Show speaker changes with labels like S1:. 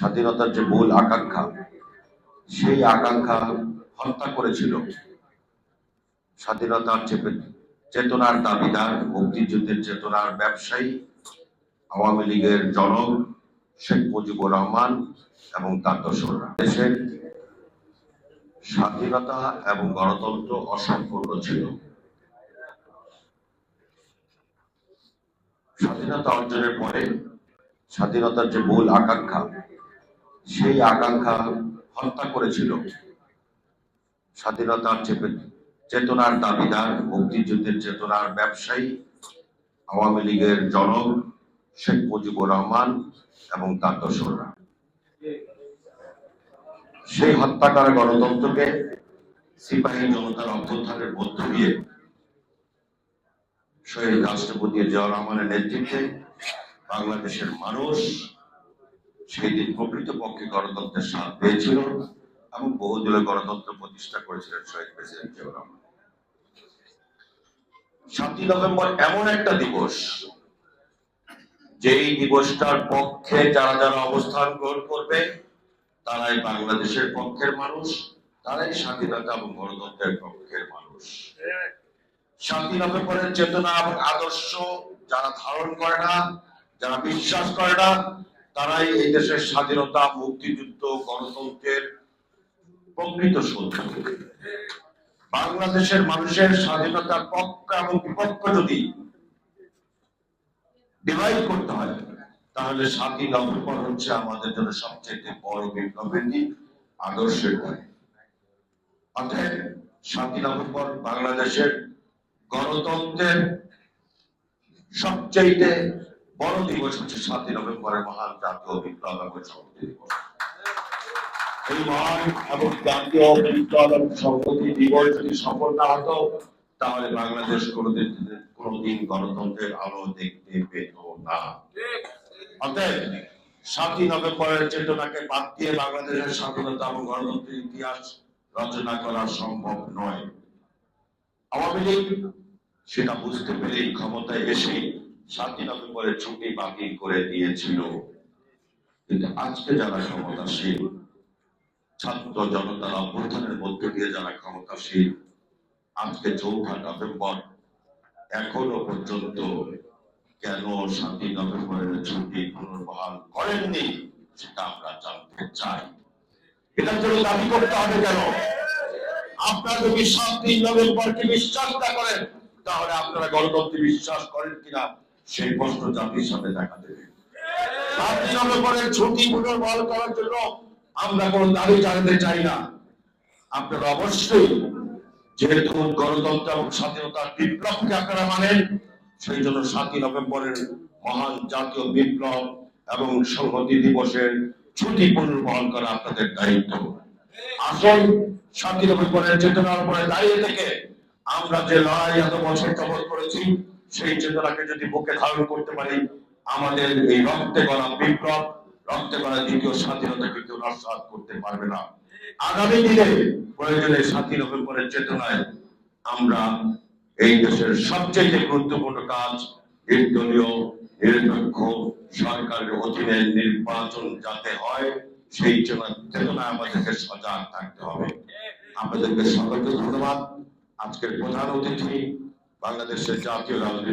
S1: স্বাধীনতার যে মূল আকাঙ্ক্ষা, সেই আকাঙ্ক্ষা হত্যা করেছিল। স্বাধীনতার চেতনার দাবিদার, মুক্তিযুদ্ধের চেতনার ব্যবসায়ী, আওয়ামী লীগের জনক শেখ মুজিবুর রহমান এবং তার দোসররা। দেশের স্বাধীনতা এবং গণতন্ত্র অসম্পূর্ণ ছিল। স্বাধীনতা অর্জনের পরে স্বাধীনতার যে মূল আকাঙ্ক্ষা সেই আকাঙ্ক্ষা হত্যা করেছিল। স্বাধীনতার যে চেতনার দাবিদার, মুক্তিযুদ্ধের চেতনার ব্যবসায়ী, আওয়ামী লীগের জনক শেখ মুজিবুর রহমান এবং তার দোসররা। সেই হত্যাকার গণতন্ত্রকে সিপাহী জনতার অভ্যুত্থানের মধ্য দিয়ে শহীদ রাষ্ট্রপতি জিয়াউর রহমানের নেতৃত্বে বাংলাদেশের মানুষ সেই দিন প্রকৃতপক্ষে গণতন্ত্রের স্বাদ পেয়েছিল এবং বহুদলীয় গণতন্ত্র প্রতিষ্ঠা করেছিলেন শহীদ প্রেসিডেন্ট জিয়াউর রহমান। সাতই নভেম্বর এমন একটা দিবস, যেই দিবসটার পক্ষে যারা যারা অবস্থান গ্রহণ করবে, তারাই বাংলাদেশের পক্ষের মানুষ, তারাই স্বাধীনতা এবং গণতন্ত্রের পক্ষের মানুষ। শান্তি নভেম্বরের চেতনা এবং আদর্শ যারা ধারণ করে না, যারা বিশ্বাস করে না তারাই এই দেশের স্বাধীনতা, মুক্তিযুদ্ধ, গণতন্ত্রের প্রকৃত শত্রু বাংলাদেশের মানুষের স্বাধীনতার পক্ষ এবং বিপক্ষ যদি ডিভাইড করতে হয়, তাহলে সাতই নভেম্বর হচ্ছে আমাদের জন্য সবচেয়ে বড় বিপ্লবের আদর্শের দিন। অতএব সাতই নভেম্বর বাংলাদেশের গণতন্ত্রের সবচেয়ে বড় দিবস হচ্ছে সাতই নভেম্বরের মহান জাতীয় বিপ্লব এবং সংহতি দিবস। এই মহান এবং জাতীয় বিপ্লব এবং সংহতি দিবস যদি সফল না হতো, তাহলে বাংলাদেশ কোনোদিন কোনোদিন গণতন্ত্রের আলো দেখতে পেত না। অতএব সাতই নভেম্বরের চেতনাকে বাদ দিয়ে বাংলাদেশের স্বাধীনতা এবং গণতন্ত্রের ইতিহাস রচনা করা সম্ভব নয়। আওয়ামী লীগ, সেটা বুঝতে পেরেই ক্ষমতায় এসে সাতই নভেম্বরের ছুটি বাতিল করে দিয়েছিল। কিন্তু আজকে যারা ক্ষমতাশীল, ছাত্র জনতার অভ্যুত্থানের মধ্যে দিয়ে যারা ক্ষমতাশীল, আজকে চৌঠা নভেম্বর, এখনও পর্যন্ত কেন সাতই নভেম্বরের ছুটি পুনর্বহাল করেননি, সেটা আমরা জানতে চাই। এটার জন্য দাবি করতে হবে কেন? আপনারা যদি সাতই নভেম্বরকে বিশ্বাস না করেন, তাহলে আপনারা গণতন্ত্রে বিশ্বাস করেন কিনা? সেই প্রশ্ন জাতির সাথে দেখা দেবে পুনর্বহাল করার জন্য আমরা কোন দাবি জানাতে চাই না। আপনারা অবশ্যই যেহেতু গণতন্ত্র এবং স্বাধীনতার বিপ্লবকে আপনারা মানেন সেই জন্য সাতই নভেম্বরের মহান জাতীয় বিপ্লব এবং সংহতি দিবসের ছুটি পুনর্বহন করা আপনাদের দায়িত্ব। আসল সাতই নভেম্বরের চেতনার উপরে দাঁড়িয়ে থেকে আমরা যে লড়াই এত বছর করেছি সেই চেতনাকে যদি বুকে ধারণ করতে পারি, আমাদের এই রক্তে গড়া বিপ্লব, রক্তে গড়া দ্বিতীয় স্বাধীনতা কেউ নস্বাত করতে পারবে না। আগামী দিনে প্রয়োজনে সাতই নভেম্বরের চেতনায় আমরা এই দেশের সবচেয়ে গুরুত্বপূর্ণ কাজ নির্দলীয়, নিরপেক্ষ সরকারের অধীনে নির্বাচন যাতে হয়, সেই চেতনা, চেতনায় আমাদেরকে সজাগ থাকতে হবে। আপনাদেরকে সকলকে ধন্যবাদ। আজকের প্রধান অতিথি বাংলাদেশের জাতীয় রাজনীতি